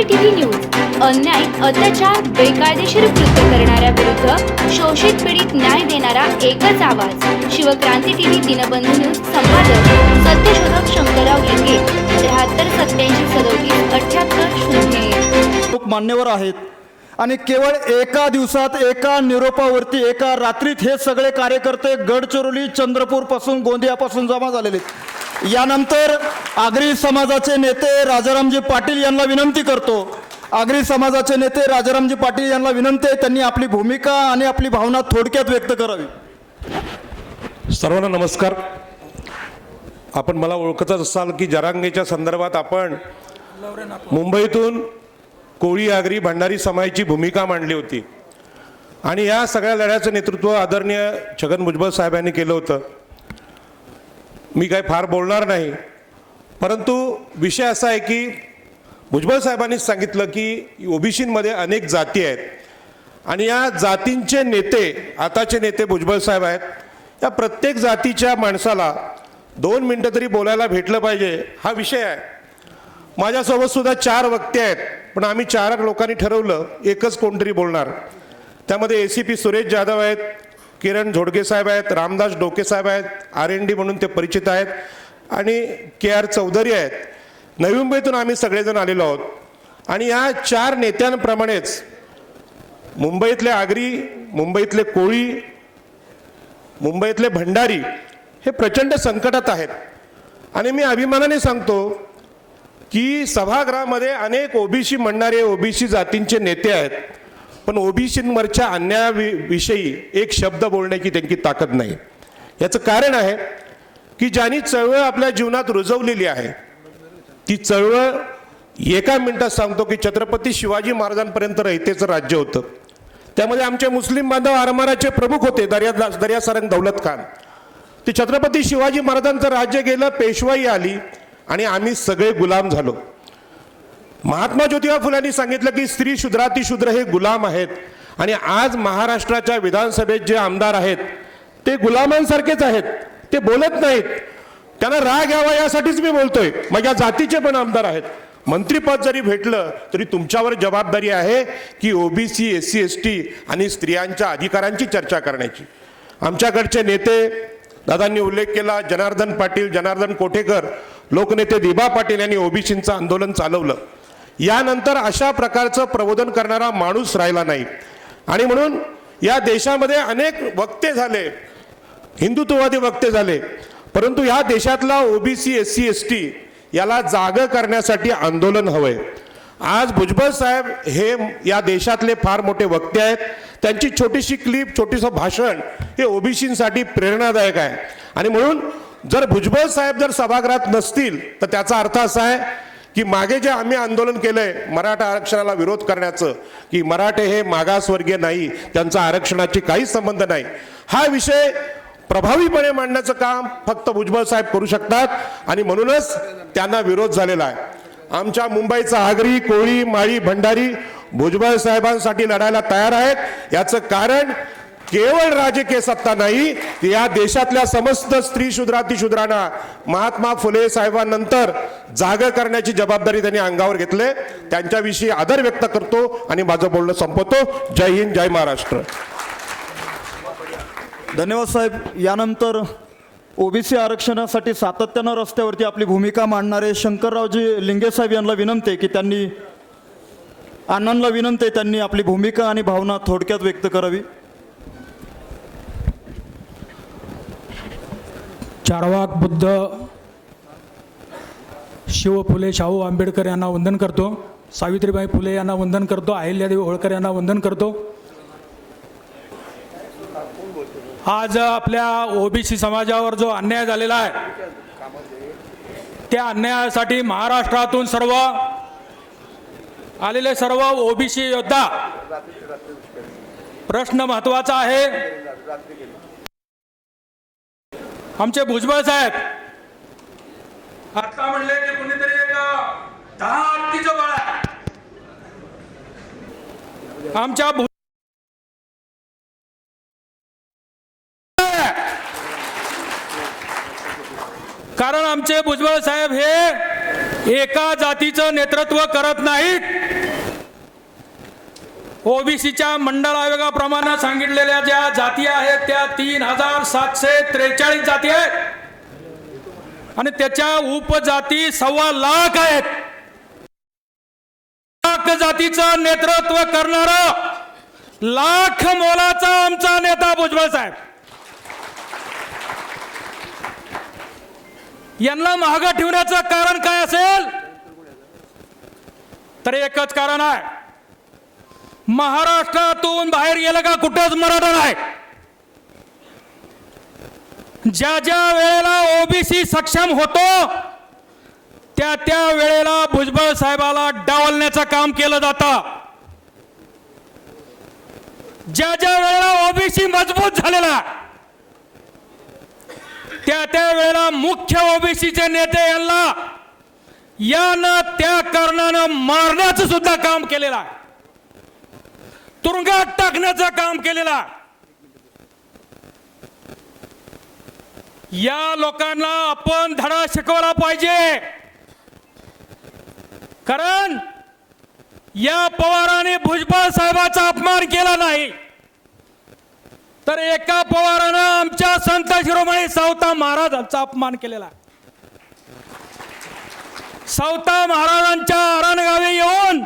OBC TV news. अन्याय अत्याचार बेकायदेशीर कृत्य करणाऱ्या विरुद्ध शोषित पीडित न्याय देणारा एकच आवाज. शिवक्रांती टीव्ही दिनबंधू न्यूज संपादक सत्यशोधक शंकरराव लिंगे त्र्याहत्तर सत्याऐंशी सदोतीस अठ्याहत्तर शून्य लोक मान्यवर आहेत. आणि केवळ एका दिवसात एका निरोपावरती एका रात्रीत हे सगळे कार्यकर्ते गडचिरोली चंद्रपूरपासून गोंदियापासून जमा झालेले आहेत. यानंतर आगरी समाजाचे नेते राजारामजी पाटील यांना विनंती करतो. आगरी समाजाचे नेते राजारामजी पाटील यांना विनंती आहे त्यांनी आपली भूमिका आणि आपली भावना थोडक्यात व्यक्त करावी. सर्वांना नमस्कार. आपण मला ओळखतच असाल की जरांगेच्या संदर्भात आपण मुंबईतून कोळी आगरी भंडारी समाजाची भूमिका मांडली होती. आणि या सगळ्या लढ्याचं नेतृत्व आदरणीय छगन भुजबळ साहेबांनी केलं होतं. मी काय फार बोलणार नाही. परंतु विषय असा आहे की भुजबळ साहेबांनीच सांगितलं की ओबीसीमध्ये अनेक जाती आहेत. आणि या जातींचे नेते आताचे नेते भुजबळ साहेब आहेत. या प्रत्येक जातीच्या माणसाला दोन मिनटं तरी बोलायला भेटलं पाहिजे हा विषय आहे. माझ्यासोबत सुद्धा चार वक्ते आहेत पण आम्ही चार लोकांनी ठरवलं एकच कोणतरी बोलणार. त्यामध्ये A C P Suresh Jadhav आहेत किरण झोडके साहेब आहेत रामदास डोके साहेब आहेत आर एन डी म्हणून ते परिचित आहेत आणि के आर चौधरी आहेत. नवी मुंबईतून आम्ही सगळेजण आलेलो आहोत. आणि या चार नेत्यांप्रमाणेच मुंबईतले आगरी मुंबईतले कोळी मुंबईतले भंडारी हे प्रचंड संकटात आहेत. आणि मी अभिमानाने सांगतो की सभागृहामध्ये अनेक ओबीसी म्हणणारे ओबीसी जातींचे नेते आहेत. पण ओबीसींवरच्या अन्यायाविषयी एक शब्द बोलण्याची त्यांची ताकद नाही. याचं कारण आहे की ज्यांनी चळवळ आपल्या जीवनात रुजवलेली आहे ती चळवळ एका मिनिटात सांगतो की छत्रपती शिवाजी महाराजांपर्यंत रहितेचं राज्य होतं. त्यामध्ये आमचे मुस्लिम बांधव आरमाराचे प्रमुख होते दर्या दर्यासारंग दौलत खान. ते छत्रपती शिवाजी महाराजांचं राज्य गेलं पेशवाई आली आणि आम्ही सगळे गुलाम झालो. महात्मा ज्योतिबा फुलांनी सांगितलं की स्त्री शूद्राती शूद्र हे गुलाम आहेत. आणि आज महाराष्ट्राच्या विधानसभेत जे आमदार आहेत ते गुलामांसारखेच आहेत. ते बोलत नाहीत. त्यांना राग यावा यासाठीच मी बोलतोय. माझ्या जातीचे पण आमदार आहेत. मंत्रीपद जरी भेटलं तरी तुमच्यावर जबाबदारी आहे की OBC S C S T आणि स्त्रियांच्या अधिकारांची चर्चा करण्याची. आमच्याकडचे नेते दादांनी उल्लेख केला जनार्दन पाटील जनार्दन कोठेकर लोकनेते दिबा पाटील यांनी ओबीसींचं आंदोलन चालवलं. यानंतर अशा प्रकारचं प्रबोधन करणारा माणूस राहिला नाही. आणि म्हणून या देशामध्ये अनेक वक्ते झाले हिंदुत्ववादी वक्ते झाले परंतु या देशातला OBC S C S T याला जाग करण्यासाठी आंदोलन हवंय. आज भुजबळ साहेब हे या देशातले फार मोठे वक्ते आहेत. त्यांची छोटीशी क्लिप छोटीसं भाषण हे ओबीसीसाठी प्रेरणादायक आहे. आणि म्हणून जर भुजबळ साहेब जर सभागृहात नसतील तर त्याचा अर्थ असा आहे की मागे जे आम्ही आंदोलन केलंय मराठा आरक्षणाला विरोध करण्याचं की मराठे हे मागासवर्गीय नाही त्यांचा आरक्षणाची काहीच संबंध नाही. हा विषय प्रभावीपणे मांडण्याचं काम फक्त भुजबळ साहेब करू शकतात आणि म्हणूनच त्यांना विरोध झालेला आहे. आमच्या मुंबईचा आगरी कोळी माळी भंडारी भुजबळ साहेबांसाठी लढायला तयार आहेत. याचं कारण केवळ राजकीय सत्ता नाही या देशातल्या समस्त स्त्री शूद्राती शूद्रांना महात्मा फुले साहेबांनंतर जाग करण्याची जबाबदारी त्यांनी अंगावर घेतले. त्यांच्याविषयी आदर व्यक्त करतो आणि माझं बोलणं संपवतो. जय हिंद जय महाराष्ट्र. धन्यवाद साहेब. यानंतर ओबीसी आरक्षणासाठी सातत्यानं रस्त्यावरती आपली भूमिका मांडणारे शंकररावजी लिंगे साहेब यांना विनंती की त्यांनी अण्णांना विनंती आहे त्यांनी आपली भूमिका आणि भावना थोडक्यात व्यक्त करावी. चारवाक बुद्ध शिव फुले शाहू आंबेडकर यांना वंदन करतो. सावित्रीबाई फुले यांना वंदन करतो. अहिल्यादेवी होळकर यांना वंदन करतो. आज आपल्या ओबीसी समाजावर जो अन्याय झालेला आहे त्या अन्यायासाठी महाराष्ट्रातून सर्व आलेले सर्व ओबीसी योद्धा प्रश्न महत्त्वाचा आहे. आमचे भुजबळ साहेब. आता म्हणले की कुणीतरी एक दहा हत्तीचं बळ आहे. आमच्या कारण आमचे भुजबळ साहेब हे एका जातीचं नेतृत्व करत नाहीत. ओबीसीच्या मंडळ आयोगाप्रमाणे सांगितलेल्या ज्या जाती आहेत त्या तीन हजार सातशे त्रेचाळीस जाती आहेत. आणि त्याच्या उपजाती सव्वा लाख आहेत. लाख जातीचं नेतृत्व करणार लाख मोलाचा आमचा नेता भुजबळ साहेब. यांना महाग ठेवण्याचं कारण काय असेल? तर एकच कारण आहे. महाराष्ट्रातून बाहेर गेलं का कुठंच मराठा नाही. ज्या ज्या वेळेला ओबीसी सक्षम होतो त्या त्या वेळेला भुजबळ साहेबाला डावलण्याचं काम केलं जातं. ज्या ज्या वेळेला ओबीसी मजबूत झालेला त्या त्या वेळेला मुख्य ओबीसीचे नेते यांना यानं त्या कारणानं मारण्याचं सुद्धा काम केलेलं आहे. तुरुंगात टाकण्याचं काम केलेला. या लोकांना आपण धडा शिकवला पाहिजे. कारण या पवाराने भुजबळ साहेबाचा अपमान केला नाही. तर एका पवारानं आमच्या संत शिरोमणी सावता महाराजांचा अपमान केलेला. सावता महाराजांच्या अरणगावी येऊन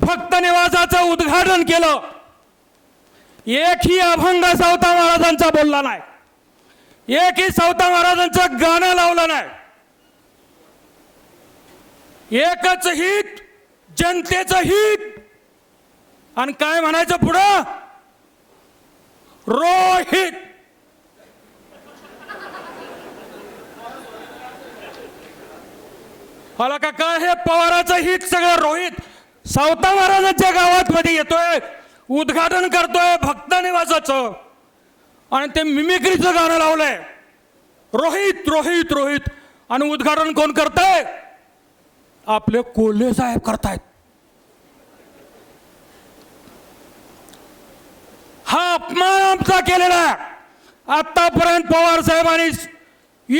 भक्त निवासाचं उद्घाटन केलं. एकही अभंग सावता महाराजांचा बोलला नाही. एकही सावता महाराजांचं गाणं लावलं नाही. एकच हित जनतेचं हित. आणि काय म्हणायचं पुढं? रोहित. मला का काय हे पवाराचं हित सगळं रोहित? सावता महाराजांच्या गावात मध्ये येतोय उद्घाटन करतोय भक्त निवासाचं. आणि ते मिमिक्रीचं गाणं लावलंय. रोहित रोहित रोहित. आणि उद्घाटन कोण करतंय? आपले कोल्हे साहेब करतायत. हा अपमान आमचा केलेला आतापर्यंत पवार साहेबांनी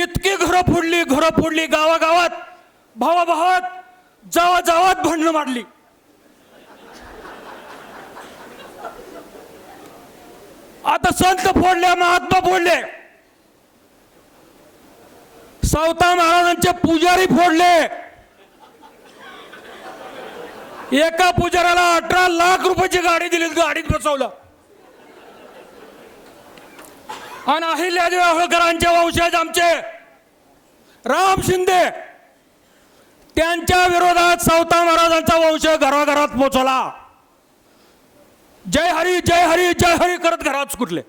इतकी घरं फोडली घरं फोडली गावागावात. भावाभावात जावा जावात भांडणं मांडली. आता संत फोडले महात्मा फोडले. सावता महाराजांचे पुजारी फोडले. एका पुजाऱ्याला अठरा लाख रुपयाची गाडी दिली गाडीत बसवलं. आणि अहिल्यादेवी होळकरांचे वंशज आमचे. राम शिंदे. त्यांच्या विरोधात सावता महाराजांचा वंश घराघरात पोचवला. जय हरी जय हरी जय हरी करत घरात कुठले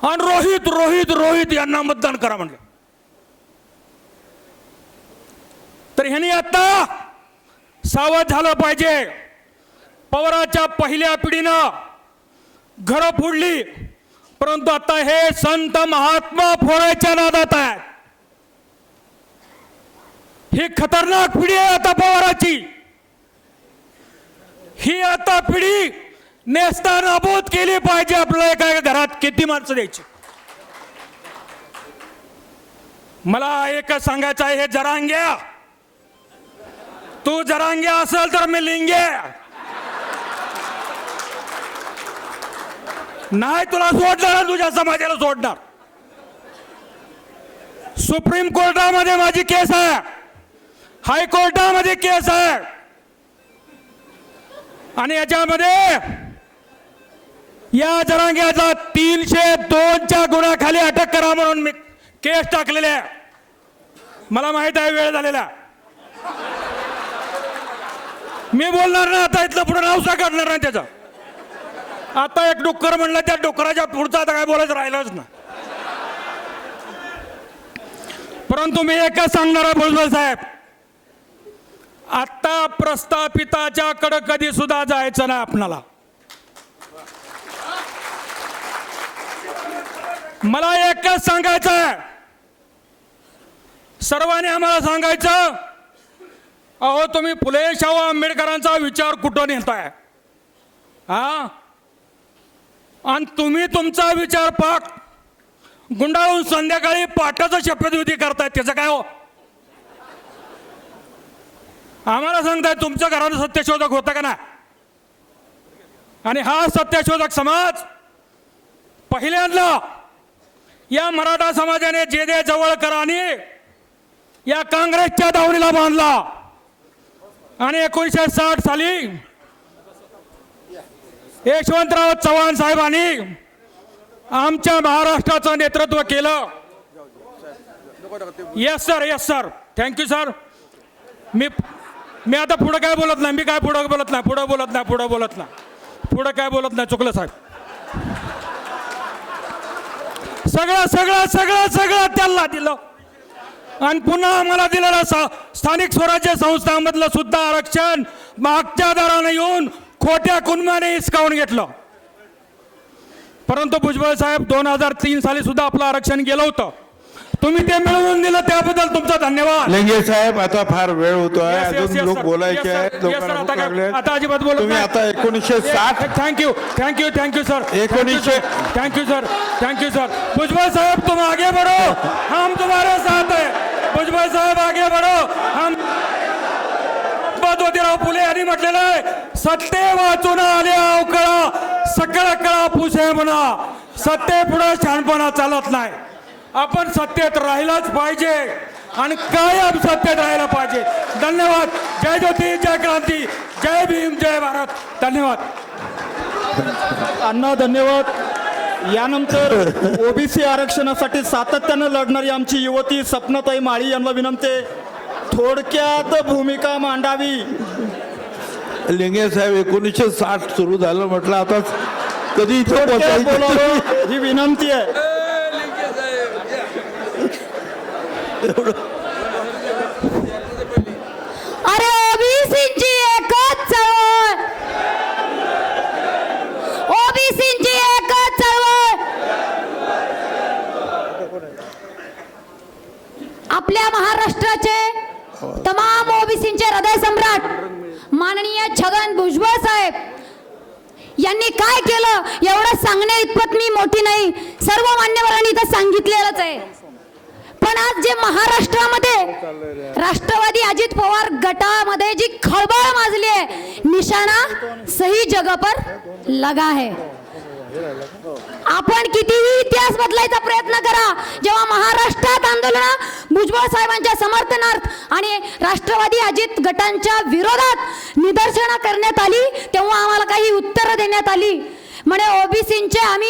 आणि रोहित रोहित रोहित यांना मतदान करा म्हणले. तर ह्यांनी आता सावध झालं पाहिजे. पवाराच्या पहिल्या पिढीनं घरं फोडली परंतु आता हे संत महात्मा फोडायच्या नादात आहे ही खतरनाक पिढी आहे आता पवाराची. ही आता पिढी नेस्ता नाबूद केली पाहिजे आपल्या एका एका घरात किती माणसं द्यायची? मला एकच सांगायचं आहे हे जरांग्या तू जरांग्या असेल तर मी लिंगे. नाही तुला सोडणार तुझ्या समाजाला सोडणार. सुप्रीम कोर्टामध्ये माझी केस आहे. हायकोर्टामध्ये केस आहे. आणि याच्यामध्ये या जरांग्याचा तीनशे दोनच्या गुन्ह्याखाली अटक करा म्हणून मी केस टाकलेले आहे. मला माहीत आहे वेळ झालेला. मी बोलणार ना आता इथलं पुढे नाव काढणार नाही त्याचं. आता एक डुक्कर म्हणलं त्या डुक्कराच्या पुढचं आता काय बोलायचं राहिलंच ना परंतु मी एकच सांगणार आहे भुजबळ साहेब. आत्ता प्रस्थापिताच्या कडे कधी सुद्धा जायचं नाही आपणाला. मला एकच सांगायचं आहे. सर्वांनी आम्हाला सांगायचं अहो तुम्ही फुले शाहू आंबेडकरांचा विचार कुठं नेताय? हा? आणि तुम्ही तुमचा विचार पाक गुंडाळून संध्याकाळी पाटाचं शपथविधी करतायत त्याचं काय हो? आम्हाला सांगताय तुमच्या घरानं सत्यशोधक होतं का ना? आणि हा सत्यशोधक समाज पहिल्यांदा या मराठा समाजाने जे दे जवळकरांनी या काँग्रेसच्या दावणीला बांधला. आणि एकोणीसशे साठ साली यशवंतराव चव्हाण साहेबांनी आमच्या महाराष्ट्राचं नेतृत्व केलं. Yes sir yes sir thank you sir मी मी आता पुढं काय बोलत नाही मी काय पुढं बोलत नाही पुढं बोलत नाही पुढं बोलत नाही. पुढं काय बोलत नाही चुकलं साहेब. सगळं सगळं सगळं सगळं त्याला दिलं. आणि पुन्हा आम्हाला दिलेलं सा- स्थानिक स्वराज्य संस्थांमधलं सुद्धा आरक्षण. मागच्या दराने येऊन खोट्या कुणमाने हिसकावून घेतलं. परंतु भुजबळ साहेब दोन हजार तीन साली सुद्धा आपलं आरक्षण गेलं होतं. तुम्ही ते मिळवून दिलं त्याबद्दल तुमचा धन्यवाद. लेंगे साहेब आता फार वेळ होतोय. Yes, yes, अजून लोक sir. बोलायचे Yes, sir. आहेत Yes, sir. लोकांना आता भूक काय- लागली आहे. आता अजिबात बोलत तुम्ही नाही. आता एकोणीसशे साठ thank you thank you thank you sir एकोणीसशे- thank you sir thank you sir Bhujbal sahab तुम आगे बढ़ो. हम तुम्हारे साथ है. भुजबल साहेब आगे बढ़ो. हम ज्योतिराव फुले यांनी म्हटलेलं आहे सत्ते वाचून आले अवकळा सकळ कळा पुसे म्हणा. सत्ते पुढे छानपणा चालत नाही. आपण सत्तेत राहिलाच पाहिजे आणि कायम सत्तेत राहायला पाहिजे. धन्यवाद. जय ज्योती जय क्रांती. जय भीम जय भारत. धन्यवाद. अण्णा धन्यवाद. यानंतर ओबीसी आरक्षणासाठी सातत्यानं लढणारी आमची युवती सपनाताई माळी यांना विनंती. आहे. थोडक्यात भूमिका मांडावी. लेंगे साहेब एकोणीसशे साठ सुरू झालं म्हटलं आता कधी ही विनंती आहे. अरे ओबीसीची एकच चळवळ. ओबीसीची एकच चळवळ. आपल्या महाराष्ट्राचे तमाम ओबीसींचे हृदय सम्राट माननीय छगन भुजबळ साहेब यांनी काय केलं एवढं सांगण्या इतपत मी मोठी नाही. सर्व मान्यवरांनी इथं सांगितलेलंच आहे. पण आज जे महाराष्ट्रामध्ये राष्ट्रवादी अजित पवार गटामध्ये जी खळबळ माजली आहे निशाणा सही जगह पर लगा है. आपण कितीही इतिहास बदलायचा प्रयत्न करा जेव्हा महाराष्ट्रात आंदोलन भुजबळ साहेबांच्या समर्थनार्थ आणि राष्ट्रवादी अजित गटांच्या विरोधात निदर्शनं करण्यात आली तेव्हा आम्हाला काही उत्तरं देण्यात आली. म्हणे ओबीसींचे आम्ही